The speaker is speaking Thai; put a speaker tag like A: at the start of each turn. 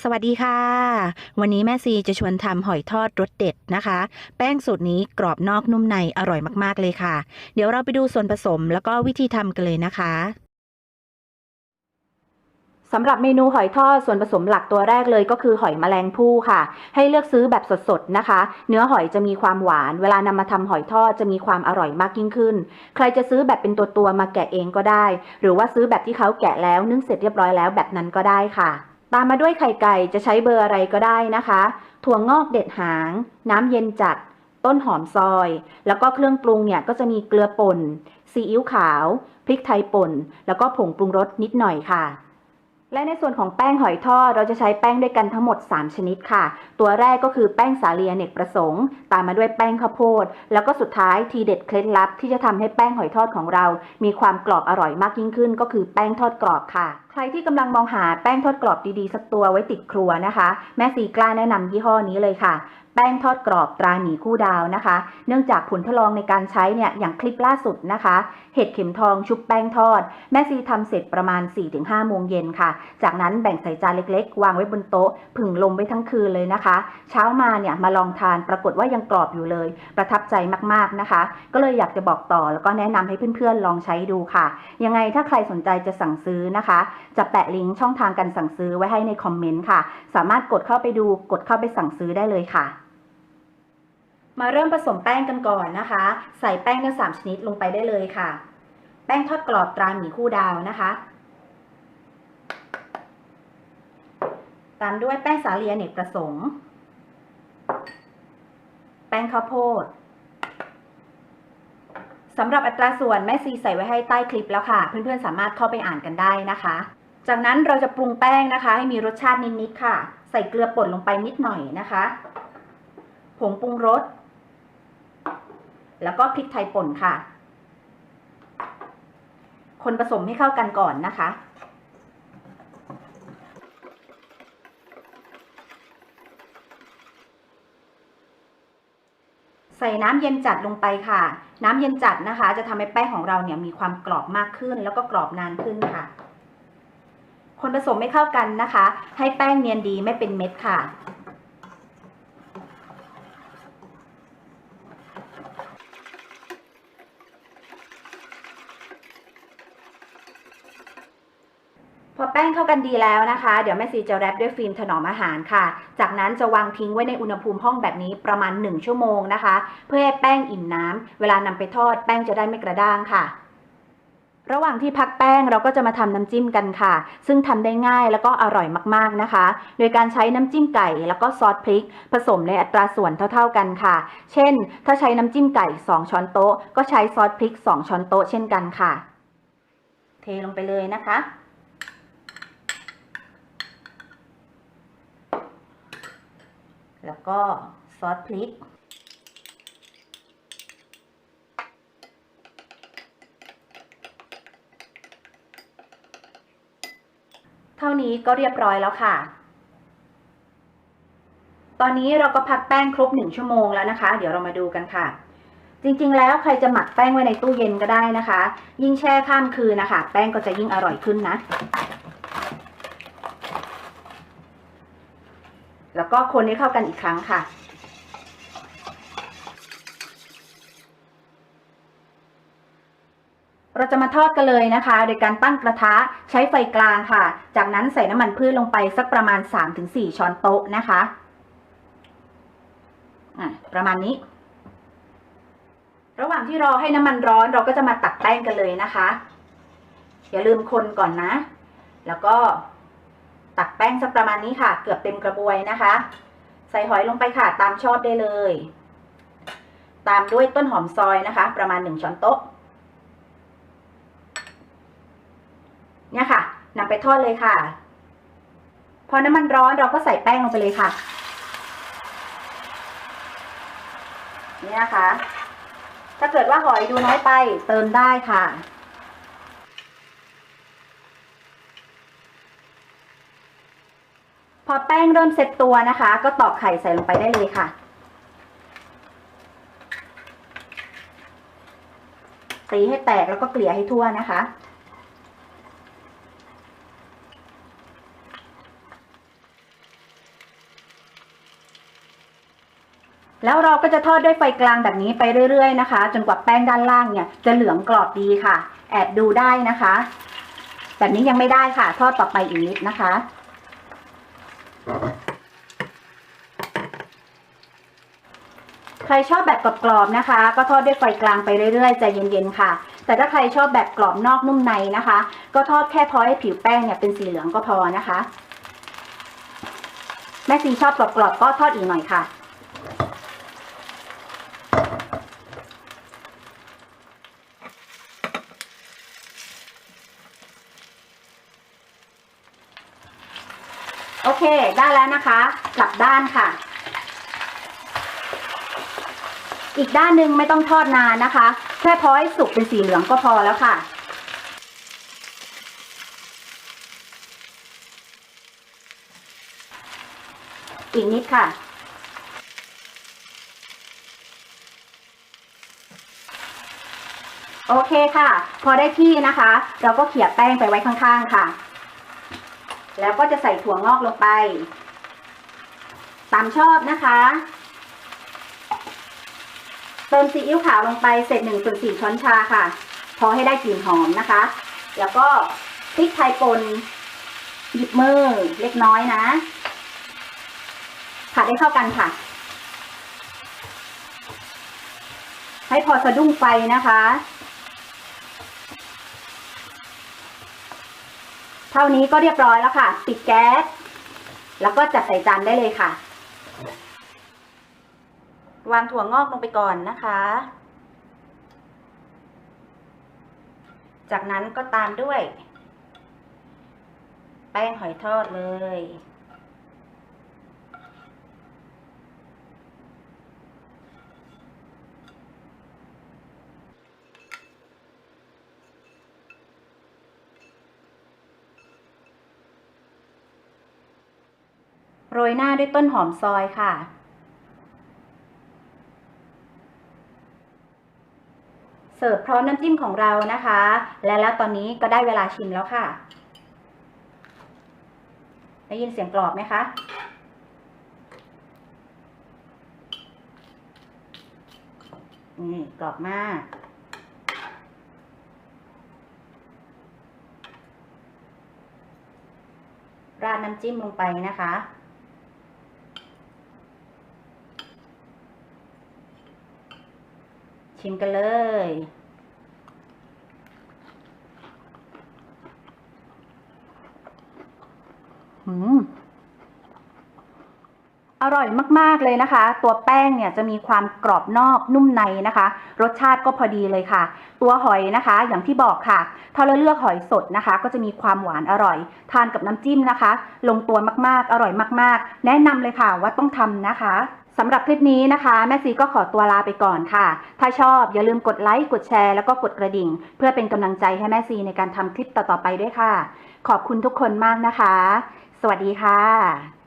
A: สวัสดีค่ะ วันนี้แม่ซีจะชวนทำหอยทอดรสเด็ดนะคะ แป้งสูตรนี้กรอบนอกนุ่มในอร่อยมากๆเลยค่ะ เดี๋ยวเราไปดูส่วนผสมแล้วก็วิธีทำกันเลยนะคะสำหรับเมนูหอยทอดส่วนผสมหลักตัวแรกเลยก็คือหอยแมลงภู่ค่ะ ให้เลือกซื้อแบบสดๆนะคะ เนื้อหอยจะมีความหวาน เวลานำมาทำหอยทอดจะมีความอร่อยมากยิ่งขึ้น ใครจะซื้อแบบเป็นตัวตัวๆมาแกะเองก็ได้ หรือว่าซื้อแบบที่เขาแกะแล้วนึ่งเสร็จเรียบร้อยแล้วแบบนั้นก็ได้ค่ะ ตามมาด้วยไข่ไก่จะใช้เบอร์อะไรก็ได้นะคะ ถั่วงอกเด็ดหาง น้ำเย็นจัด ต้นหอมซอย แล้วก็เครื่องปรุงเนี่ยก็จะมีเกลือป่น ซีอิ๊วขาว พริกไทยป่น แล้วก็ผงปรุงรสนิดหน่อยค่ะและในส่วนของแป้งหอยทอดเราจะใช้แป้งด้วยกันทั้งหมด 3 ชนิดค่ะ ตัวแรกก็คือแป้งสาลีอเนกประสงค์ ตามมาด้วยแป้งข้าวโพด แล้วก็สุดท้ายทีเด็ดเคล็ดลับที่จะทำให้แป้งหอยทอดของเรา มีความกรอบอร่อยมากยิ่งขึ้น ก็คือแป้งทอดกรอบค่ะใครที่กำลังมองหาแป้งทอดกรอบดีๆ สักตัวไว้ติดครัวนะคะ แม่ซีกล้าแนะนำยี่ห้อนี้เลยค่ะ แป้งทอดกรอบตราหมีคู่ดาวนะคะ เนื่องจากผลทดลองในการใช้เนี่ยอย่างคลิปล่าสุดนะคะ เห็ดเข็มทองชุบแป้งทอด แม่ซีทำเสร็จประมาณ 4-5 โมงเย็นค่ะ จากนั้นแบ่งใส่จานเล็กๆ วางไว้บนโต๊ะ ผึ่งลมไว้ทั้งคืนเลยนะคะ เช้ามาเนี่ยมาลองทานปรากฏว่ายังกรอบอยู่เลย ประทับใจมากๆนะคะ ก็เลยอยากจะบอกต่อแล้วก็แนะนำให้เพื่อนๆลองใช้ดูค่ะ ยังไงถ้าใครสนใจจะสั่งซื้อนะคะจะแปะลิงก์ช่องทางการสั่งซื้อไว้ให้ในคอมเมนต์ค่ะ สามารถกดเข้าไปดูกดเข้าไปสั่งซื้อได้เลยค่ะ มาเริ่มผสมแป้งกันก่อนนะคะ ใส่แป้งทั้งสามชนิดลงไปได้เลยค่ะ แป้งทอดกรอบตราหมีคู่ดาวนะคะ ตามด้วยแป้งสาลีอเนกประสงค์ แป้งข้าวโพด สำหรับอัตราส่วนแม่ซีใส่ไว้ให้ใต้คลิปแล้วค่ะ เพื่อนๆสามารถเข้าไปอ่านกันได้นะคะ จากนั้นเราจะปรุงแป้งนะคะ ให้มีรสชาตินิดๆค่ะ ใส่เกลือป่นลงไปนิดหน่อยนะคะ ผงปรุงรส แล้วก็พริกไทยป่นค่ะ คนผสมให้เข้ากันก่อนนะคะ ใส่น้ำเย็นจัดลงไปค่ะ น้ำเย็นจัดนะคะ จะทำให้แป้งของเราเนี่ยมีความกรอบมากขึ้น แล้วก็กรอบนานขึ้นค่ะ คนผสมไม่เข้ากันนะคะ ให้แป้งเนียนดีไม่เป็นเม็ดค่ะ พอแป้งเข้ากันดีแล้วนะคะ เดี๋ยวแม่ซีจะแรปด้วยฟิล์มถนอมอาหารค่ะ จากนั้นจะวางทิ้งไว้ในอุณหภูมิห้องแบบนี้ประมาณ 1 ชั่วโมงนะคะ เพื่อให้แป้งอิ่มน้ำเวลานำไปทอดแป้งจะได้ไม่กระด้างค่ะ ระหว่างที่พักแป้งเราก็จะมาทำน้ำจิ้มกันค่ะ ซึ่งทำได้ง่ายแล้วก็อร่อยมากๆนะคะ โดยการใช้น้ำจิ้มไก่แล้วก็ซอสพริก ผสมในอัตราส่วนเท่า ๆกันค่ะ เช่น ถ้าใช้น้ำจิ้มไก่ 2 ช้อนโต๊ะ ก็ใช้ซอสพริก 2 ช้อนโต๊ะเช่นกันค่ะ เทลงไปเลยนะคะ แล้วก็ซอสพริก เท่านี้ก็เรียบร้อยแล้วค่ะ ตอนนี้เราก็พักแป้งครบหนึ่งชั่วโมงแล้วนะคะ เดี๋ยวเรามาดูกันค่ะ จริงๆ แล้วใครจะหมักแป้งไว้ในตู้เย็นก็ได้นะคะ ยิ่งแช่ข้ามคืนนะคะ แป้งก็จะยิ่งอร่อยขึ้นนะ แล้วก็คนให้เข้ากันอีกครั้งค่ะ เราจะมาทอดกันเลยนะคะ โดยการตั้งกระทะใช้ไฟกลางค่ะ จากนั้นใส่น้ำมันพืชลงไปสักประมาณ 3-4 ช้อนโต๊ะนะคะะประมาณนี้ ระหว่างที่รอให้น้ำมันร้อนเราก็จะมาตักแป้งกันเลยนะคะ อย่าลืมคนก่อนนะ แล้วก็ ตักแป้งสักประมาณนี้ค่ะ เกือบเต็มกระบวยนะคะ ใส่หอยลงไปค่ะ ตามชอบได้เลย ตามด้วยต้นหอมซอยนะคะ ประมาณหนึ่งช้อนโต๊ะ เนี่ยค่ะนำไปทอดเลยค่ะ พอน้ำมันร้อนเราก็ใส่แป้งลงไปเลยค่ะนี่นะคะถ้าเกิดว่าหอยดูน้อยไปเติมได้ค่ะ พอแป้งเริ่มเซ็ตตัวนะคะ ก็ตอกไข่ใส่ลงไปได้เลยค่ะ ตีให้แตกแล้วก็เกลี่ยให้ทั่วนะคะ แล้วเราก็จะทอดด้วยไฟกลางแบบนี้ไปเรื่อยๆนะคะ จนกว่าแป้งด้านล่างเนี่ยจะเหลืองกรอบดีค่ะ แอบดูได้นะคะ แบบนี้ยังไม่ได้ค่ะ ทอดต่อไปอีกนิดนะคะ ใครชอบแบบกรอบๆนะคะ ก็ทอดด้วยไฟกลางไปเรื่อยๆใจเย็นๆค่ะ แต่ถ้าใครชอบแบบกรอบนอกนุ่มในนะคะ ก็ทอดแค่พอให้ผิวแป้งเนี่ยเป็นสีเหลืองก็พอนะคะ แม่ซีชอบกรอบๆก็ทอดอีกหน่อยค่ะ โอเค ได้แล้วนะคะ กลับด้านค่ะ อีกด้านหนึ่งไม่ต้องทอดนานนะคะ แค่พอให้สุกเป็นสีเหลืองก็พอแล้วค่ะอีกนิดค่ะ โอเคค่ะ พอได้ที่นะคะ เราก็เขี่ยแป้งไปไว้ข้างๆค่ะ แล้วก็จะใส่ถั่วงอกลงไป ตามชอบนะคะ เติมซีอิ๊วขาวลงไปเศษหนึ่งส่วนสี่ช้อนชาค่ะ พอให้ได้กลิ่นหอมนะคะ แล้วก็พริกไทยป่นหยิบมือเล็กน้อยนะ ผัดให้เข้ากันค่ะ ให้พอสะดุ้งไฟนะคะ เท่านี้ก็เรียบร้อยแล้วค่ะ ปิดแก๊ส แล้วก็จัดใส่จานได้เลยค่ะ วางถั่วงอกลงไปก่อนนะคะ จากนั้นก็ตามด้วย แป้งหอยทอดเลย โรยหน้าด้วยต้นหอมซอยค่ะ เสิร์ฟพร้อมน้ำจิ้มของเรานะคะ และแล้วตอนนี้ก็ได้เวลาชิมแล้วค่ะ ได้ยินเสียงกรอบไหมคะนี่กรอบมาก ราดน้ำจิ้มลงไปนะคะ ชิมกันเลยหืมอร่อยมาก ๆ เลยนะคะ ตัวแป้งเนี่ยจะมีความกรอบนอกนุ่มในนะคะ รสชาติก็พอดีเลยค่ะ ตัวหอยนะคะ อย่างที่บอกค่ะ ถ้าเราเลือกหอยสดนะคะ ก็จะมีความหวานอร่อย ทานกับน้ำจิ้มนะคะ ลงตัวมาก ๆ อร่อยมาก ๆ แนะนำเลยค่ะว่าต้องทำนะคะ สำหรับคลิปนี้นะคะ แม่ซีก็ขอตัวลาไปก่อนค่ะ ถ้าชอบอย่าลืมกดไลค์ กดแชร์ แล้วก็กดกระดิ่ง เพื่อเป็นกำลังใจให้แม่ซีในการทำคลิปต่อๆไปด้วยค่ะ ขอบคุณทุกคนมากนะคะ สวัสดีค่ะ